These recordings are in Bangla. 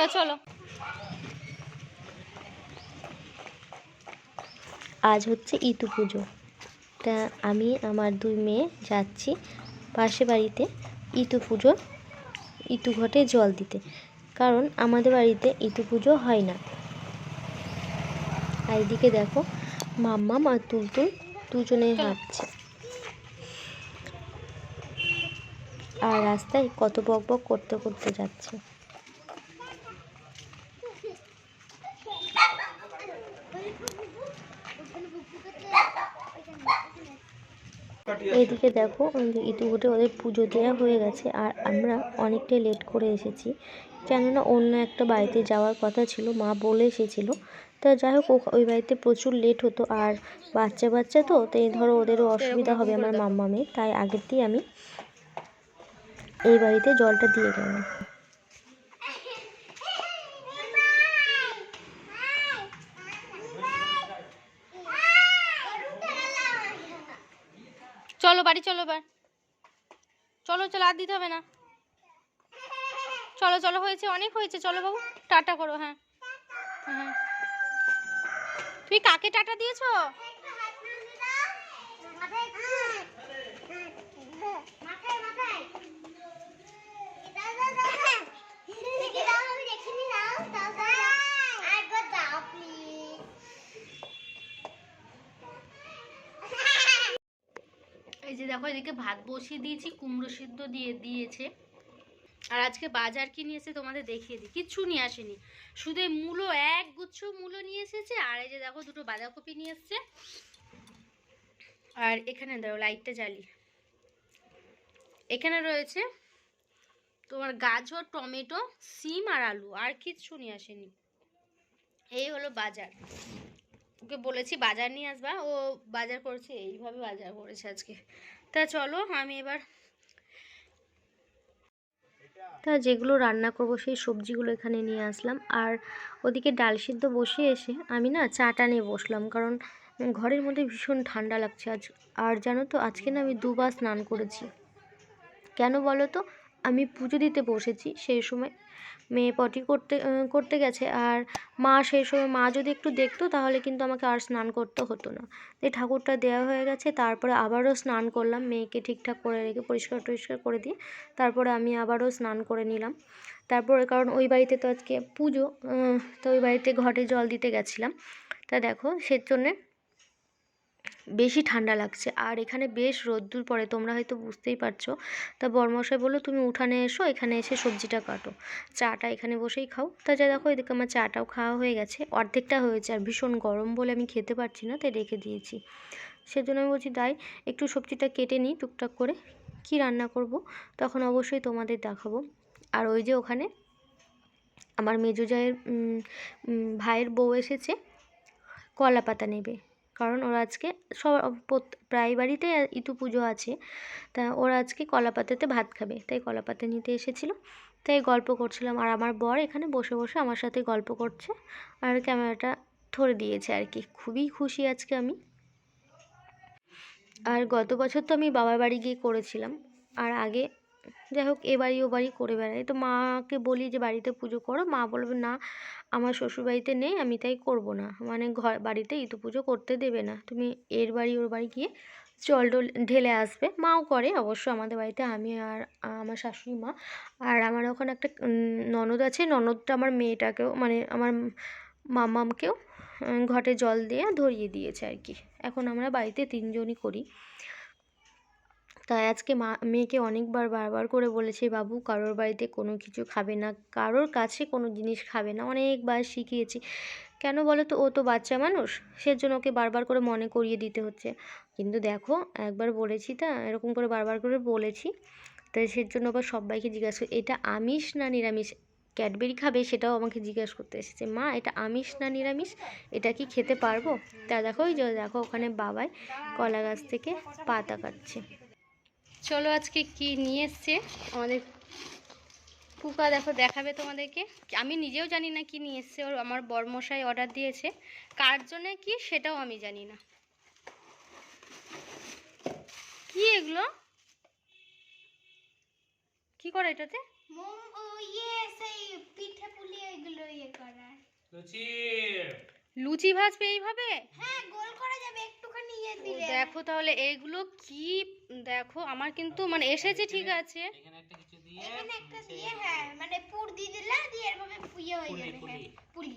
এবার চলো। আজ হচ্ছে ইতু পুজো। তা আমি আমার দুই মেয়ে যাচ্ছি পাশে বাড়িতে ইতু পুজো ইতু ঘটে জল দিতে। কারণ আমাদের বাড়িতে ইতু পুজো হয় না। আর এদিকে দেখো মাম্মাম আর তুলতুল দুজনে হাঁটছে। আর রাস্তায় কত বক বক করতে করতে যাচ্ছে। এইদিকে দেখো ইতিমধ্যে ওদের পুজো দেওয়া হয়ে গেছে আর আমরা অনেকটাই লেট করে এসেছি। কেননা অন্য একটা বাড়িতে যাওয়ার কথা ছিল মা বলে এসেছিল। তা যাই হোক ওই বাড়িতে প্রচুর লেট হতো আর বাচ্চা বাচ্চা তো তাই ধরো ওদেরও অসুবিধা হবে আমার মাম্মামের। তাই আগেরতেই আমি এই বাড়িতে জলটা দিয়ে গেলাম চলো বাড়ি চলো এবার। চলো চলো, আর দিতে হবে না। চলো চলো, হয়েছে, অনেক হয়েছে। চলো বাবু, টাটা করো হ্যাঁ। হ্যাঁ। তুমি কাকে টাটা দিয়েছ? দেখো এদিকে ভাত বসিয়ে দিয়েছি, কুমড়ো সিদ্ধ দিয়ে দিয়েছে। আর আজকে বাজার কি নিয়ে এসে তোমাদের দেখিয়ে দিই। কিচ্ছু নিয়ে আসেনি। শুধু মূলো, এক গুচ্ছ মূলো নিয়ে এসেছে, আর এই যে দেখো দুটো বাঁধাকপি নিয়ে এসছে। আর এখানে দেখো লাইটটা জ্বালি। এখানে রয়েছে তোমার গাজর, টমেটো, সিম আর আলু, আর কিচ্ছু নিয়ে আসেনি। এই হলো বাজার। ওকে বলেছি বাজার নিয়ে আসবা, ও বাজার করেছে, এইভাবে বাজার করেছে আজকে। তা চলো আমি এবার তা যেগুলো রান্না করব সেই সবজিগুলো এখানে নিয়ে আসলাম। আর ওদিকে ডাল সিদ্ধ বসে এসে আমি না চাটা নিয়ে বসলাম, কারণ ঘরের মধ্যে ভীষণ ঠান্ডা লাগছে আজ। আর জানো তো, আজকে না আমি দুবার স্নান করেছি। কেন বলো তো? আমি পুজো দিতে বসেছি, সেই সময় মেয়ে পটি করতে করতে গেছে। আর মা সেই সময়, মা যদি একটু দেখতো তাহলে কিন্তু আমাকে আর স্নান করতে হতো না। এই ঠাকুরটা দেওয়া হয়ে গেছে, তারপরে আবারও স্নান করলাম। মেয়েকে ঠিকঠাক করে রেখে পরিষ্কার টরিষ্কার করে দিয়ে তারপরে আমি আবারও স্নান করে নিলাম। তারপরে, কারণ ওই বাড়িতে তো আজকে পুজো তো ওই বাড়িতে ঘটে জল দিতে গেছিলাম। তা দেখো সের জন্যে বেশি ঠান্ডা লাগছে। আর এখানে বেশ রোদ্দুর পড়ে, তোমরা হয়তো বুঝতেই পারছ। তা বর্মশাই বলল, তুমি উঠানে এসো, এখানে এসে সবজিটা কাটো। চাটা এখানে বসেই খাও। তা যা দেখো, এদিকে আমার চাটাও খাওয়া হয়ে গেছে। অর্ধেকটা হয়েছে, আর ভীষণ গরম বলে আমি খেতে পারছি না, তাই রেখে দিয়েছি। সেজন্য আমি বলছি তাই একটু সবজিটা কেটে নিই টুকটাক করে। কি রান্না করব? তখন অবশ্যই তোমাদের দেখাবো। আর ওই যে ওখানে আমার মেজো জায়ের ভাইয়ের বউ এসেছে কলা পাতা নেবে। কারণ ওরা আজকে সব প্রায় বাড়িতে ইতু পুজো আছে। তা ওরা আজকে কলা পাতাতে ভাত খাবে, তাই কলা পাতা নিতে এসেছিল। তাই গল্প করছিলাম, আর আমার বর এখানে বসে বসে আমার সাথে গল্প করছে আর ক্যামেরাটা ধরে দিয়েছে আর কি। খুবই খুশি আজকে আমি। আর গত বছর তো আমি বাবার বাড়ি গিয়ে করেছিলাম, আর আগে যাই হোক এ বাড়ি ও বাড়ি করে বেড়াই তো মাকে বলি যে, বাড়িতে পুজো করো। মা বলবে, না, আমার শ্বশুর বাড়িতে নেই, আমি তাই করব না। মানে ঘর, বাড়িতে ইতু পুজো করতে দেবে না। তুমি এর বাড়ি, ওর বাড়ি গিয়ে জল ডল ঢেলে আসবে। মাও করে, অবশ্য আমাদের বাড়িতে আমি আর আমার শাশুড়ি মা। আর আমার ওখানে একটা ননদ আছে। ননদটা আমার মেয়েটাকেও মানে আমার মামামকেও ঘটে জল দিয়ে ধরিয়ে দিয়েছে আর কি। এখন আমরা বাড়িতে তিনজনই করি। তাই আজকে মা, মেয়েকে অনেকবার বারবার করে বলেছে, বাবু, কারোর বাড়িতে কোনো কিছু খাবে না, কারোর কাছে কোনো জিনিস খাবে না। অনেকবার শিখিয়েছি। কেন বলো তো? ও তো বাচ্চা মানুষ, সেজন্য ওকে বারবার করে মনে করিয়ে দিতে হচ্ছে। কিন্তু দেখো, একবার বলেছি তা, এরকম করে বারবার করে বলেছি, তাই সেজন্য আবার সবাইকে জিজ্ঞাসা এটা আমিষ না নিরামিষ? ক্যাডবেরি খাবে? সেটাও আমাকে জিজ্ঞাসা করতে এসেছে, মা, এটা আমিষ না নিরামিষ? এটা কি খেতে পারব? তা দেখো, ওই যে দেখো, ওখানে বাবাই কলা গাছ থেকে পাতা কাটছে। চলো আজকে কি নিয়ে এসছে? আমাদের পুকা দেখো দেখাবে তোমাদেরকে। আমি নিজেও জানি না কি নিয়ে এসছে ওর আমার বরমশাই অর্ডার দিয়েছে। কার জন্যে কি সেটাও আমি জানি না। কি এগুলো? কি করে এটাতে? মোম ও ইয়ে সেই পিঠে পুলি এগুলো ইয়ে করার। লুচি। লুচি ভাজবে এইভাবে? হ্যাঁ গোল করা যাবে একটুখানি ইয়ে দিলে। দেখো তাহলে এগুলো কি দেখো আমার কিন্তু মানে এসেছে ঠিক আছে। এখানে একটা কিছু দিয়ে এখানে একটা দিয়ে হ্যাঁ মানে পুর দিয়ে দিলে দিয়ে এরভাবে ইয়ে হয়ে যাবে যাবে পুলি। হ্যাঁ পুলি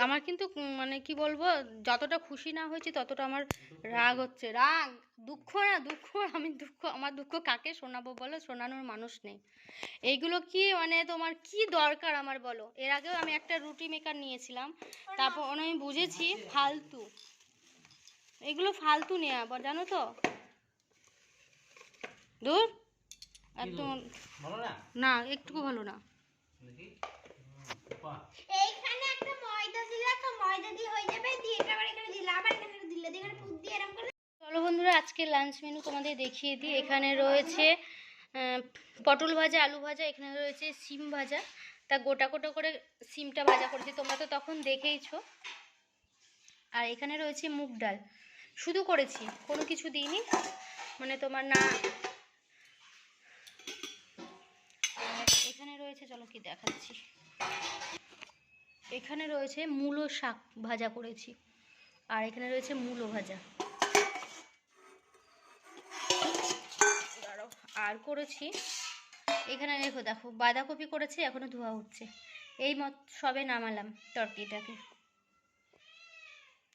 আমার কিন্তু মানে কি বলব যতটা খুশি না হয়েছে ততটা আমার রাগ হচ্ছে। রাগ দুঃখ না দুঃখ আমি দুঃখ আমার দুঃখ কাকে শোনাবো বলো? শোনানোর মানুষ নেই। এইগুলো কি মানে তোমার কি দরকার আমার বলো? এর আগেও আমি একটা রুটি মেকার নিয়েছিলাম। তারপর আমি বুঝেছি ফালতু। এগুলো ফালতু নেওয়া আবার জানো তো? দূর একদম না? না একটুকু ভালো না দেখি হুম, বাহ। এইখানে একটা ময়দা দিলে তো ময়দা দিয়ে হয়ে যাবে দিয়ে এটা আবার এখানে দিলে আবার এখানে দিলে দিয়ে এখানে পুর দিয়ে এরকম করে চলো বন্ধুরা আজকে লাঞ্চ মেনু তোমাদের দেখিয়ে দিই। এখানে রয়েছে পটল ভাজা, আলু ভাজা, এখানে রয়েছে সিম ভাজা। তা গোটা গোটা করে সিমটা ভাজা করেছি, তোমরা তো তখন দেখেইছো। আর এখানে রয়েছে মুগ ডাল। শুধু করেছি, কোনো কিছু দিইনি। মানে তোমার না এখানে রয়েছে, চলো কি দেখাচ্ছি। এখানে রয়েছে মূলো শাক ভাজা করেছি। আর এখানে রয়েছে মূলো ভাজা। আর করেছি। এখানে দেখো দেখো, বাঁধাকপি করেছি, এখনও ধোয়া উঠছে এই মত, সবে নামালাম তরকিটাকে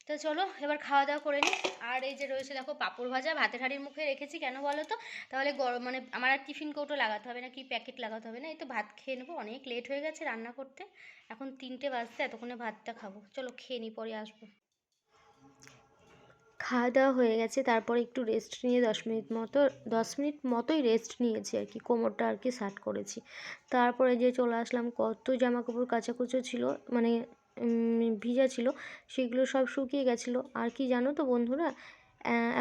তো চলো, এবার খাওয়া দাওয়া করে নিই আর এই যে রয়েছে, দেখো, পাঁপড় ভাজা, ভাতের হাঁড়ির মুখে রেখেছি, কেন বলো তো? তাহলে গরম মানে আমার আর টিফিন কৌটো লাগাতে হবে না, কি প্যাকেট লাগাতে হবে না? এই তো ভাত খেয়ে নেব, অনেক লেট হয়ে গেছে রান্না করতে। এখন তিনটে বাজতে, এতক্ষণে ভাতটা খাব। চলো, খেয়ে নিই পরে আসব। খাওয়া দাওয়া হয়ে গেছে, তারপরে একটু রেস্ট নিয়ে দশ মিনিট মতো, দশ মিনিট মতোই রেস্ট নিয়েছি আর কি, কোমরটা আর কি শার্ট করেছি। তারপরে যে চলে আসলাম, কত জামা কাপড় কাচাকুচো ছিল মানে ভিজা ছিল, সেগুলো সব শুকিয়ে গেছিল। আর কি জানো তো বন্ধুরা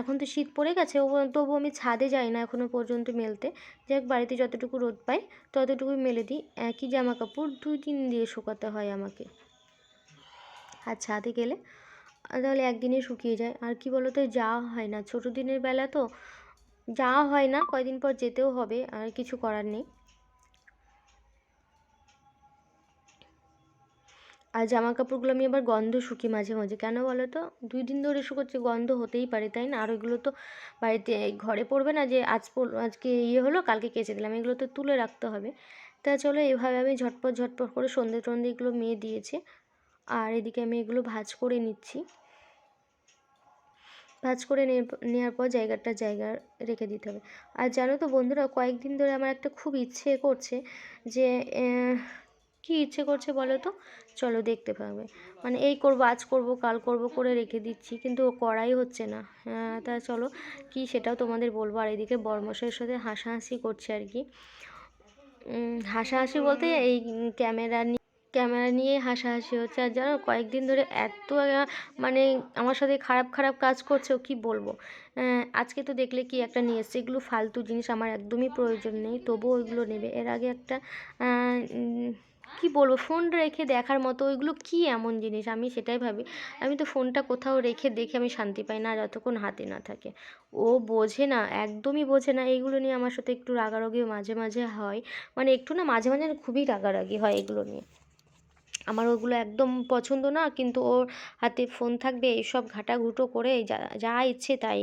এখন তো শীত পড়ে গেছে তবু আমি ছাদে যাই না এখনও পর্যন্ত মেলতে। যাক বাড়িতে যতটুকু রোদ পাই, ততটুকুই মেলে দিই। একই জামা কাপড় দুই দিন দিয়ে শুকাতে হয় আমাকে। আর ছাদে গেলে তাহলে একদিনে শুকিয়ে যায়। আর কি বলো তো যাওয়া হয় না। ছোটো দিনের বেলা তো যাওয়া হয় না, কয়দিন পর যেতেও হবে, আর কিছু করার নেই। আর জামা কাপড়গুলো আমি আবার গন্ধ শুকি মাঝে মাঝে। কেন বলো তো দুই দিন ধরে শুকোচ্ছে, গন্ধ হতেই পারে, তাই না? আর ওইগুলো তো বাড়িতে ঘরে পড়বে না যে আজ আজকে ইয়ে হলো, কালকে কেচে দিলাম, এগুলো তো তুলে রাখতে হবে। তা চলো, এভাবে আমি ঝটপট ঝটপট করে সন্ধে টন্ধে এগুলো মেয়ে দিয়েছে। আর এদিকে আমি এগুলো ভাজ করে নিচ্ছি। ভাজ করে নেওয়ার পর জায়গাটা জায়গা রেখে দিতে হবে। আর জানো তো বন্ধুরা কয়েকদিন ধরে আমার একটা খুব ইচ্ছে করছে যে কী ইচ্ছে করছে বলো তো? চলো দেখতে পাবে। মানে এই করব আজ করব কাল করব করে রেখে দিচ্ছি কিন্তু করাই হচ্ছে না। আহ, তা চলো কি সেটাও তোমাদের বলব। আর এদিকে বর্মশের সাথে হাসাহাসি করছে আর কি। হাসাহাসি বলতে এই ক্যামেরা নিয়ে ক্যামেরা নিয়ে হাসাহাসি হচ্ছে। আর জানো, কয়েকদিন ধরে এত মানে আমার সাথে খারাপ খারাপ কাজ করছে, ও কী বলব? আজকে তো দেখলে কি একটা নিয়ে এসছে, এগুলো ফালতু জিনিস, আমার একদমই প্রয়োজন নেই, তবুও ওইগুলো নেবে। এর আগে একটা কি বলব ফোন রেখে দেখার মতো, ওইগুলো কি এমন জিনিস? আমি সেটাই ভাবি। আমি তো ফোনটা কোথাও রেখে, দেখে আমি শান্তি পাই না, যতক্ষণ হাতে না থাকে। ও বোঝে না, একদমই বোঝে না, এইগুলো নিয়ে আমার সাথে একটু রাগারাগি মাঝে মাঝে হয়। মানে একটু না, মাঝে মাঝে খুবই রাগারাগি হয় এগুলো নিয়ে। আমার ওগুলো একদম পছন্দ না, কিন্তু ওর হাতে ফোন থাকবে, এইসব ঘাটাঘুটো করে যা যা ইচ্ছে তাই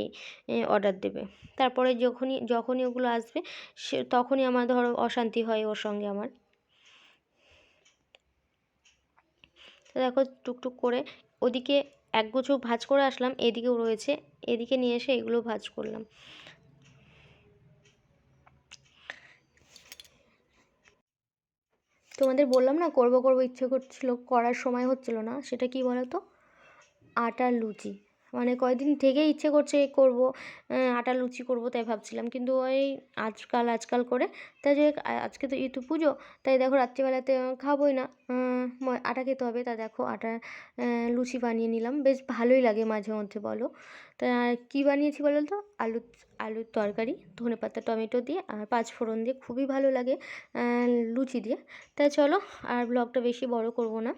অর্ডার দেবে। তারপরে যখনই যখনই ওগুলো আসবে, সে, তখনই আমার ধরো অশান্তি হয় ওর সঙ্গে আমার। দেখো টুকটুক করে ওদিকে একগুছো ভাজ করে আসলাম, এদিকেও রয়েছে, এদিকে নিয়ে এসে এগুলো ভাজ করলাম। তোমাদের বললাম না, করব করব, ইচ্ছে করছিল, করার সময় হচ্ছিল না, সেটা কি বলো তো আটার লুচি। মানে কয়দিন থেকেই ইচ্ছে করছে করব আটার লুচি করব তাই ভাবছিলাম। কিন্তু ওই আজকাল আজকাল করে তাই যে আজকে তো ইতু পুজো, তাই দেখো রাত্রিবেলাতে খাবোই না। আটা খেতে হবে। তা দেখো আটা লুচি বানিয়ে নিলাম। বেশ ভালোই লাগে মাঝে মধ্যে বলো। তা কী বানিয়েছি বলো তো আলু আলুর তরকারি, ধনে পাতা, টমেটো দিয়ে আর পাঁচ ফোড়ন দিয়ে। খুবই ভালো লাগে লুচি দিয়ে। তাই চলো আর ব্লগটা বেশি বড় করব না।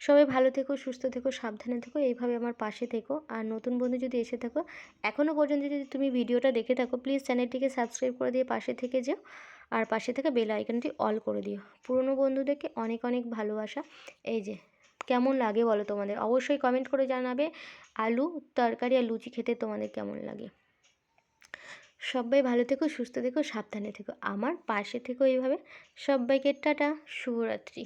সবাই ভালো থেকো, সুস্থ থেকো, সাবধানে থেকো, এইভাবে আমার পাশে থেকো। আর নতুন বন্ধু যদি এসে থাকো এখনও পর্যন্ত যদি তুমি ভিডিওটা দেখে থাকো প্লিজ চ্যানেলটিকে সাবস্ক্রাইব করে দিয়ে পাশে থেকে যেও। আর পাশে থেকে বেল আইকনটি অল করে দিও। পুরনো বন্ধুদেরকে অনেক অনেক ভালোবাসা। এই যে, কেমন লাগে বলো তোমাদের? অবশ্যই কমেন্ট করে জানাবে। আলু তরকারি আর লুচি খেতে তোমাদের কেমন লাগে? সবাই ভালো থেকো, সুস্থ থেকো, সাবধানে থেকো। আমার পাশে থেকো এইভাবে। সবাইকে টাটা, শুভরাত্রি।